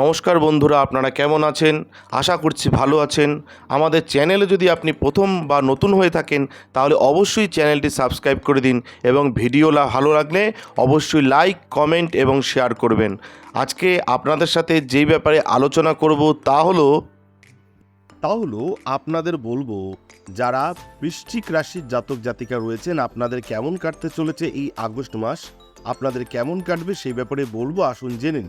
নমস্কার বন্ধুরা, আপনারা কেমন আছেন? আশা করছি ভালো আছেন। আমাদের চ্যানেলে যদি আপনি প্রথম বা নতুন হয়ে থাকেন, তাহলে অবশ্যই চ্যানেলটি সাবস্ক্রাইব করে দিন এবং ভিডিও ভালো লাগলে অবশ্যই লাইক, কমেন্ট এবং শেয়ার করবেন। আজকে আপনাদের সাথে যেই ব্যাপারে আলোচনা করব তা হলো তা হলো আপনাদের বলব, যারা বৃশ্চিক রাশির জাতক জাতিকা রয়েছেন, আপনাদের কেমন কাটতে চলেছে এই আগস্ট মাস? আপনাদের কেমন কাটবে সেই ব্যাপারে বলব, আসুন জেনে।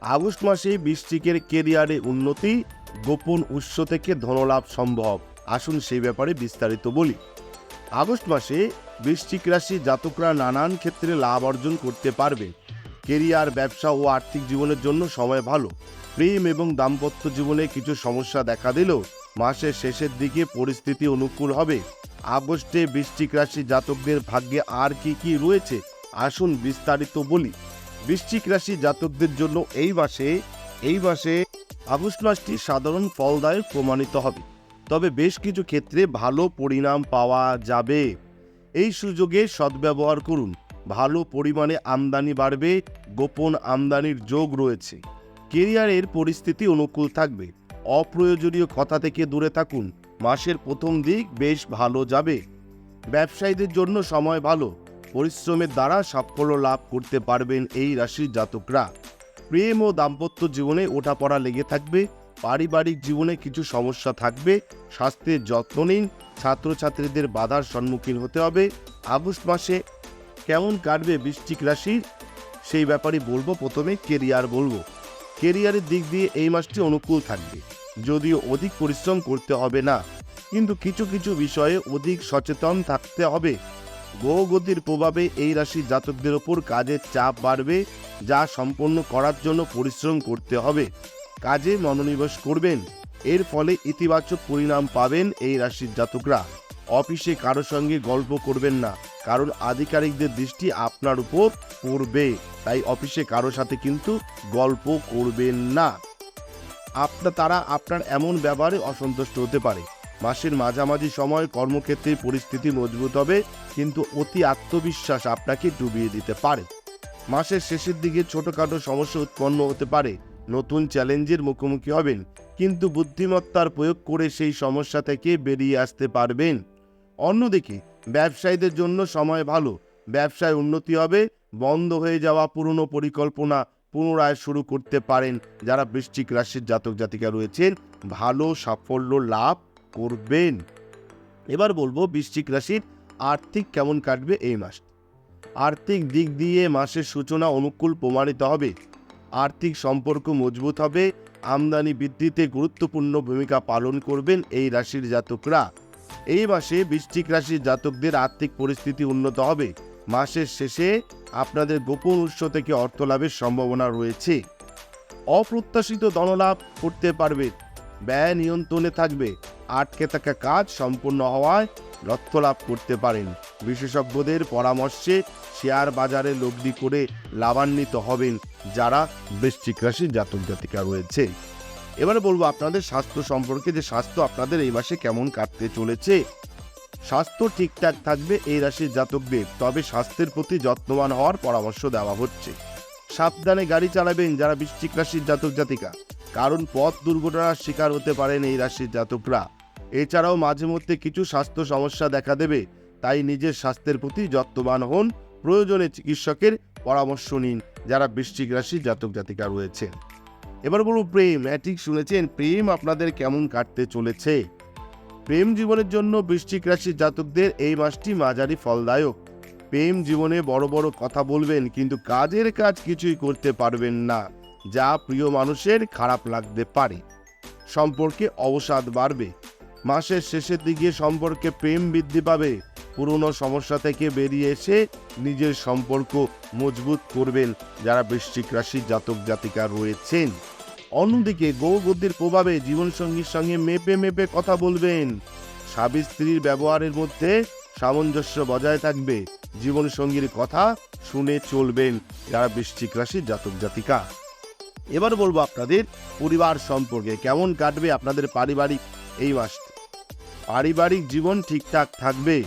আগস্ট মাসে বৃশ্চিকের কেরিয়ারে উন্নতি, গোপন উৎস থেকে ধনলাভ সম্ভব। আসুন সেই ব্যাপারে বিস্তারিত বলি। আগস্ট মাসে বৃশ্চিক রাশি জাতকরা নানান ক্ষেত্রে লাভ অর্জন করতে পারবে। কেরিয়ার, ব্যবসা ও আর্থিক জীবনের জন্য সময় ভালো। প্রেম এবং দাম্পত্য জীবনে কিছু সমস্যা দেখা দিলেও মাসের শেষের দিকে পরিস্থিতি অনুকূল হবে। আগস্টে বৃশ্চিক রাশি জাতকদের ভাগ্যে আর কি কি রয়েছে? আসুন বিস্তারিত বলি। বৃশ্চিক রাশি জাতকদের জন্য এই মাসে এই মাসে আগস্ট মাসটি সাধারণ ফলদায়ক প্রমাণিত হবে। তবে বেশ কিছু ক্ষেত্রে ভালো পরিণাম পাওয়া যাবে। এই সুযোগে সদ্ব্যবহার করুন। ভালো পরিমাণে আমদানি বাড়বে, গোপন আমদানির যোগ রয়েছে। কেরিয়ারের পরিস্থিতি অনুকূল থাকবে। অপ্রয়োজনীয় কথা থেকে দূরে থাকুন। মাসের প্রথম দিক বেশ ভালো যাবে। ব্যবসায়ীদের জন্য সময় ভালো। পরিশ্রমের দ্বারা সাফল্য লাভ করতে পারবেন এই রাশির জাতকরা। প্রেম ও দাম্পত্য জীবনে ওঠাপড়া লেগে থাকবে, পারিবারিক জীবনে কিছু সমস্যা থাকবে, স্বাস্থ্যের যত্ন নিন, ছাত্রছাত্রীদের বাধার সম্মুখীন হতে হবে, আগস্ট মাসে কেমন কাটবে বৃশ্চিক রাশির? সেই ব্যাপারে বলব, প্রথমে কেরিয়ার বলব। কেরিয়ারের দিক দিয়ে এই মাসটি অনুকূল থাকবে। যদিও অধিক পরিশ্রম করতে হবে না, কিন্তু কিছু কিছু বিষয়ে অধিক সচেতন থাকতে হবে। গ্রহগতির প্রভাবে এই রাশির জাতকদের ওপর কাজের চাপ বাড়বে, যা সম্পন্ন করার জন্য পরিশ্রম করতে হবে। কাজে মনোনিবেশ করবেন। এর ফলে ইতিবাচক পরিণাম পাবেন এই রাশির জাতকরা। অফিসে কারও সঙ্গে গল্প করবেন না, কারণ আধিকারিকদের দৃষ্টি আপনার উপর পড়বে। তাই অফিসে কারও সাথে কিন্তু গল্প করবেন না। আপনার, তারা আপনার এমন ব্যবহারে অসন্তুষ্ট হতে পারে। মাসের মাঝামাঝি সময় কর্মক্ষেত্রে পরিস্থিতি মজবুত হবে, কিন্তু অতি আত্মবিশ্বাস আপনাকে ডুবিয়ে দিতে পারে। মাসের শেষের দিকে ছোটখাটো সমস্যা উৎপন্ন হতে পারে, নতুন চ্যালেঞ্জের মুখোমুখি হবেন, কিন্তু বুদ্ধিমত্তার প্রয়োগ করে সেই সমস্যা থেকে বেরিয়ে আসতে পারবেন। অন্যদিকে, ব্যবসায়ীদের জন্য সময় ভালো, ব্যবসায় উন্নতি হবে, বন্ধ হয়ে যাওয়া পুরনো পরিকল্পনা পুনরায় শুরু করতে পারেন যারা বৃশ্চিক রাশির জাতক জাতিকা রয়েছেন, ভালো সাফল্য লাভ করবেন এবার বলব বৃশ্চিক রাশির আর্থিক কেমন কাটবে এই মাস। আর্থিক দিক দিয়ে মাসের সূচনা অনুকূল প্রমাণিত হবে। আর্থিক সম্পর্ক মজবুত হবে। আমদানি বৃদ্ধিতে গুরুত্বপূর্ণ ভূমিকা পালন করবেন এই রাশির জাতকরা। এই মাসে বৃশ্চিক রাশির জাতকদের আর্থিক পরিস্থিতি উন্নত হবে। মাসের শেষে আপনাদের গোপন উৎস থেকে অর্থ লাভের সম্ভাবনা রয়েছে। অপ্রত্যাশিত ধনলাভ করতে পারবে। ব্যয় নিয়ন্ত্রণে থাকবে। আটকে থাকা কাজ সম্পূর্ণ হওয়ায় অর্থ লাভ করতে পারেন। বিশেষজ্ঞদের পরামর্শে শেয়ার বাজারে লগ্নি করে লাভান্বিত হবেন যারা বৃশ্চিক রাশির জাতক জাতিকা রয়েছে। এবারে বলব আপনাদের স্বাস্থ্য সম্পর্কে যে স্বাস্থ্য আপনাদের এই মাসে কেমন কাটতে চলেছে। স্বাস্থ্য ঠিকঠাক থাকবে এই রাশির জাতকদের, তবে স্বাস্থ্যের প্রতি যত্নবান হওয়ার পরামর্শ দেওয়া হচ্ছে। সাবধানে গাড়ি চালাবেন যারা বৃশ্চিক রাশির জাতক জাতিকা, কারণ পথ দুর্ঘটনার শিকার হতে পারেন এই রাশির জাতকরা। এছাড়াও মাঝে মধ্যে কিছু স্বাস্থ্য সমস্যা দেখা দেবে, তাই নিজের স্বাস্থ্যের প্রতি যত্নবান হন প্রয়োজনে চিকিৎসকের পরামর্শ নিন, যারা বৃশ্চিক রাশির জাতক জাতিকা রয়েছে। এবার বলুন, প্রেম ঠিক শুনেছেন, প্রেম আপনাদের কেমন কাটতে চলেছে? প্রেম জীবনের জন্য বৃশ্চিক রাশির জাতকদের এই মাসটি মাঝারি ফলদায়ক। প্রেম জীবনে বড় বড় কথা বলবেন, কিন্তু কাজের কাজ কিছুই করতে পারবেন না, যা প্রিয় মানুষের খারাপ লাগতে পারে। সম্পর্কে অবসাদ বাড়বে। মাসের শেষের দিকে সম্পর্কে প্রেম বৃদ্ধি পাবে। পুরনো সমস্যা থেকে বেরিয়ে এসে নিজের সম্পর্ক মজবুত করবেন যারা বৃশ্চিক রাশির জাতক জাতিকা রয়েছেন। অন্যদিকে গৌগতির প্রভাবে জীবনসঙ্গীর সঙ্গে মেপে মেপে কথা বলবেন। স্বামী স্ত্রীর ব্যবহারের মধ্যে সামঞ্জস্য বজায় থাকবে। জীবনসঙ্গীর কথা শুনে চলবেন যারা বৃশ্চিক রাশির জাতক জাতিকা। এবার বলব আপনাদের পরিবার সম্পর্কে, কেমন কাটবে আপনাদের পারিবারিক এই মাসটি? পারিবারিক জীবন ঠিকঠাক থাকবে।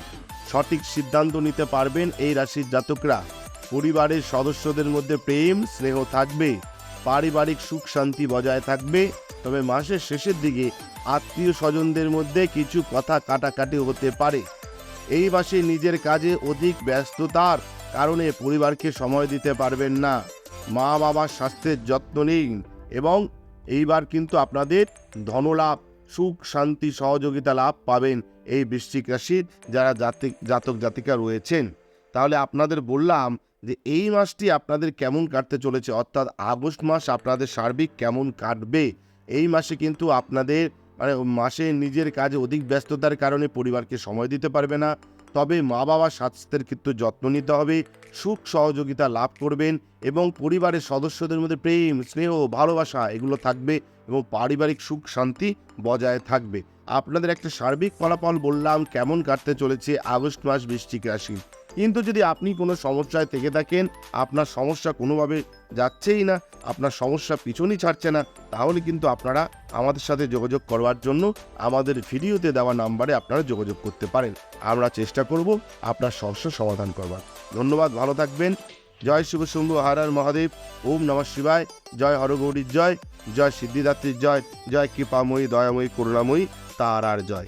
সঠিক সিদ্ধান্ত নিতে পারবেন এই রাশির জাতকরা। পরিবারের সদস্যদের মধ্যে প্রেম, স্নেহ থাকবে। পারিবারিক সুখ শান্তি বজায় থাকবে। তবে মাসের শেষের দিকে আত্মীয় স্বজনদের মধ্যে কিছু কথা কাটাকাটি হতে পারে। এই মাসে নিজের কাজে অধিক ব্যস্ততার কারণে পরিবারকে সময় দিতে পারবেন না। মা বাবার স্বাস্থ্যের যত্ন নিন এবং এইবার কিন্তু আপনাদের ধনলাভ সুখ, শান্তি, সহযোগিতা লাভ পাবেন এই বৃশ্চিক রাশির যারা জাতিক, জাতক, জাতিকা রয়েছেন। তাহলে আপনাদের বললাম যে এই মাসটি আপনাদের কেমন কাটতে চলেছে? অর্থাৎ আগস্ট মাস আপনাদের সার্বিক কেমন কাটবে? এই মাসে কিন্তু আপনাদের মানে মাসে নিজের কাজে অধিক ব্যস্ততার কারণে পরিবারকে সময় দিতে পারবে না। তবে মা বাবার স্বাস্থ্যের কিন্তু যত্ন নিতে হবে। সুখ সহযোগিতা লাভ করবেন এবং পরিবারের সদস্যদের মধ্যে প্রেম, স্নেহ, ভালোবাসা, এগুলো থাকবে এবং পারিবারিক সুখ শান্তি বজায় থাকবে। আপনাদের একটা সার্বিক ফলাফল বললাম, কেমন কাটতে চলেছে আগস্ট মাস বৃষ্টিক রাশি। কিন্তু যদি আপনি কোনো সমস্যায় থেকে থাকেন, আপনার সমস্যা কোনোভাবে যাচ্ছেই না, আপনার সমস্যা পিছনই ছাড়ছে না, তাহলে কিন্তু আপনারা আমাদের সাথে যোগাযোগ করবার জন্য আমাদের ভিডিওতে দেওয়া নাম্বারে আপনারা যোগাযোগ করতে পারেন। আমরা চেষ্টা করব আপনার সমস্যা সমাধান করবার। ধন্যবাদ, ভালো থাকবেন। জয় শিব শম্ভু, হর হর মহাদেব। ওম নমঃ শিবায়। জয় হরগৌরীর জয়। জয় সিদ্ধিদাত্রীর জয়। জয় কৃপাময়ী, দয়াময়ী, করুণাময়ী তার আর জয়।